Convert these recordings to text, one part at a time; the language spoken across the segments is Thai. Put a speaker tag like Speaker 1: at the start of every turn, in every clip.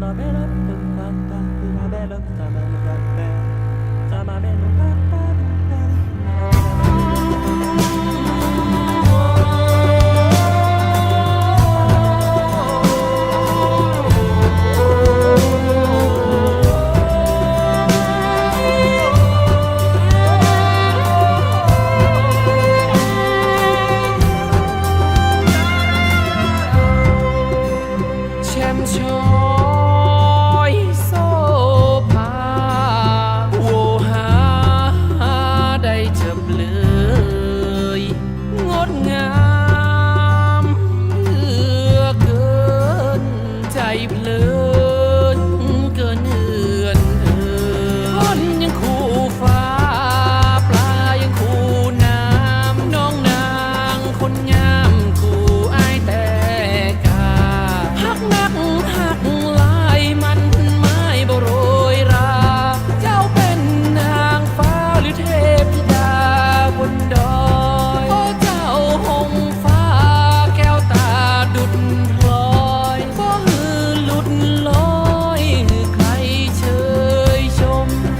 Speaker 1: แ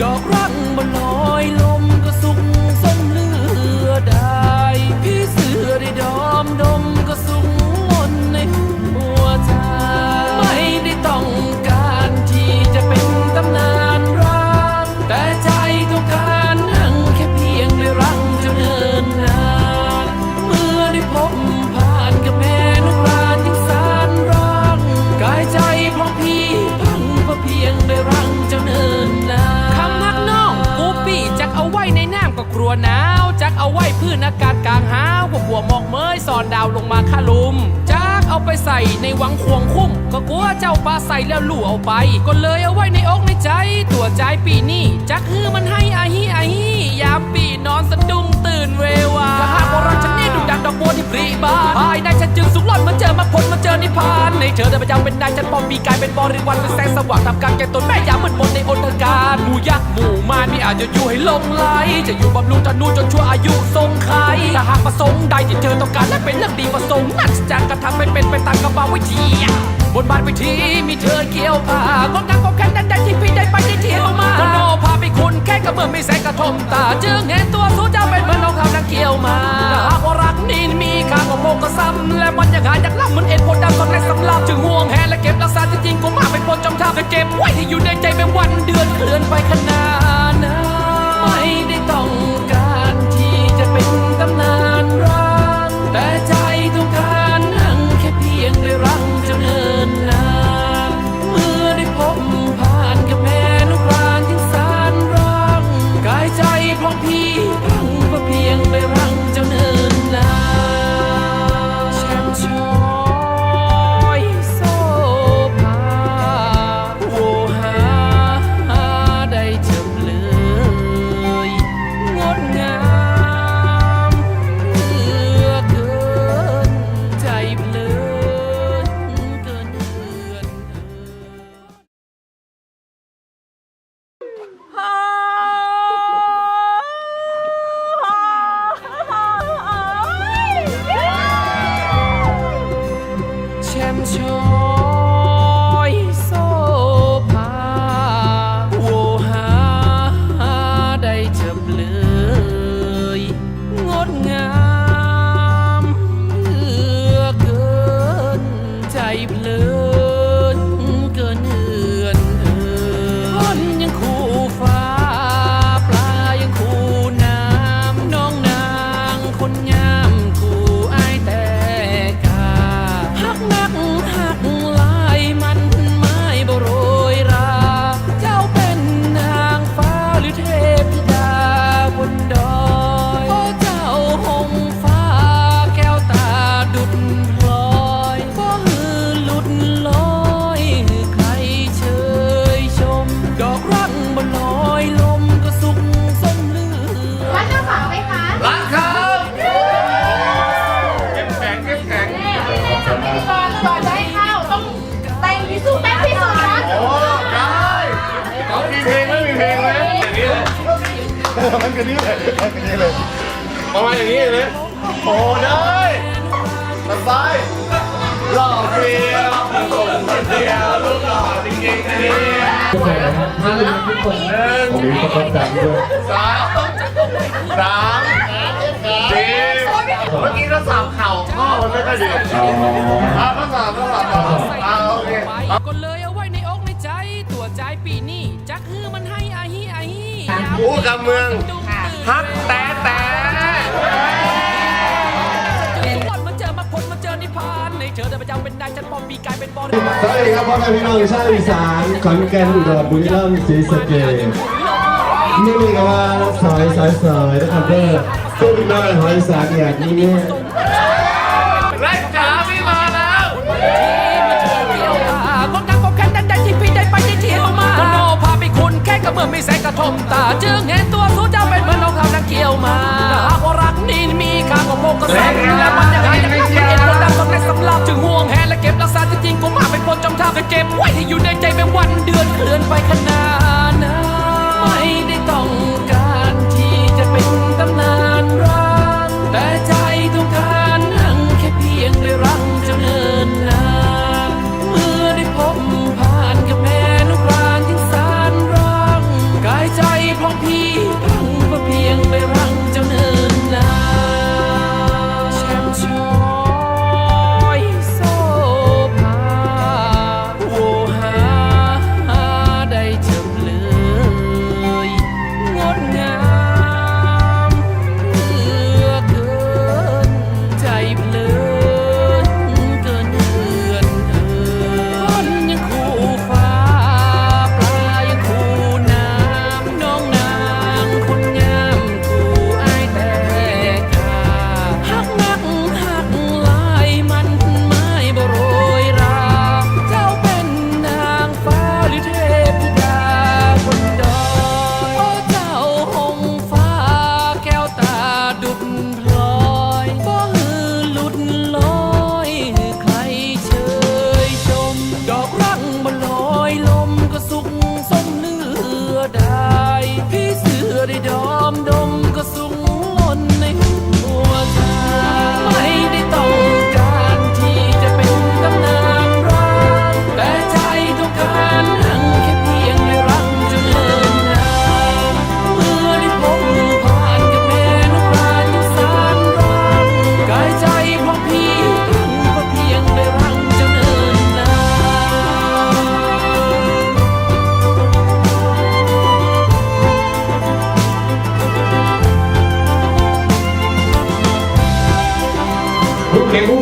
Speaker 1: ดอก กเอาไว้พื้นอากาศกลางหาวพวกหัวหมอกเมยสอนดาวลงมาคาลุมจักเอาไปใส่ในหวังควงคุ้ม ก็กลัวเจ้าปลาใส่แล้วลู่เอาไป ก็เลยเอาไว้ในอกในใจ ตัวใจปีนี้จักฮือมันให้อาฮีอาฮียามปีนอนสะดุ้งตื่นเววาก็หากว่ารักฉัน รีบานภายในฉันจึงสุขล้นมาเจอมาพลมาเจอนิพพานในเธอได้ประจำเป็นนายฉันปอมปีกายเป็นบริวารเป็นแสงสว่างทำกลารแก่ตนแม่ยามมืดมนในอนทการหมู่ยักษ์หมู่มารมีอาจจะอยู่ให้ลงไหลจะอยู่บำรุงธนูจนชั่วอายุทรงไขถ้าหากประสงค์ใดที่เธอต้องการและเป็นเรื่องดีประสงค์นั่นจะกระทำให้เป็นไปตามกระบาวิธีบนบานวิธีมีเธอเกี่ยวผ้าก็นักก็แค่นั้นได้ที่พี่ได้ไปได้เที่ยวมาโคุณแค่กระเมื่อมีแสงกระทมตา จึงเห็นตัวสู้เจ้าเป็นเหมือนรองคำนังเกี่ยวมาหากว่ารักนี้มีค่าก็โมก็ซ้ำและมันยังหายยากล่ำเหมือนเอ็นโพดำ แกันนี้เลยกันนี้เลยประ
Speaker 2: มาณอย่างนี้เลยโอ้ได้สบายหล่อเฟี้ยวส่งเดียวลูกหล่อจริงส่งนะครับถ้าเป็นที่ส่งหนึ่ง
Speaker 3: ผมมีประจันด้วย
Speaker 2: สามสามสี่เมื่อกี้เราสามเข่าข้อมันไม่ค่อยดี
Speaker 3: อ่า
Speaker 2: ข้อสามสามสามอ่าโอเค
Speaker 1: ก็เลยเอาไว้ในอกในใจ ตัวใจปีนี้จักฮือมันให้อาฮีอาฮี
Speaker 2: อู้กับเมือง ฮักแต่แต่
Speaker 1: วันเจอมาพบมาเจอนิพานในเจอแต่ประจำเป็นนายจันปอมปีกายเป็นบอล
Speaker 4: สวัสดีครับพ่อแม่พี่น้องชาวอีสานขอนแก่นอุดรบุรีรัมย์ศรีสะเกษนี่มีกับว่าสอยสอยสอยนะครับเด้อพวกพี่น้องหอยสากอย่างนี้เนี่ย
Speaker 2: ไล่จ๋าพี่มาแล้ว
Speaker 1: คนดังก็แค่นั้นได้ที่พี่ได้ไปได้เที่ยวมาโนพาไปคุณแค่กับเมื่อมีแสงกระทมตาจึง อนเคลื่อน ภู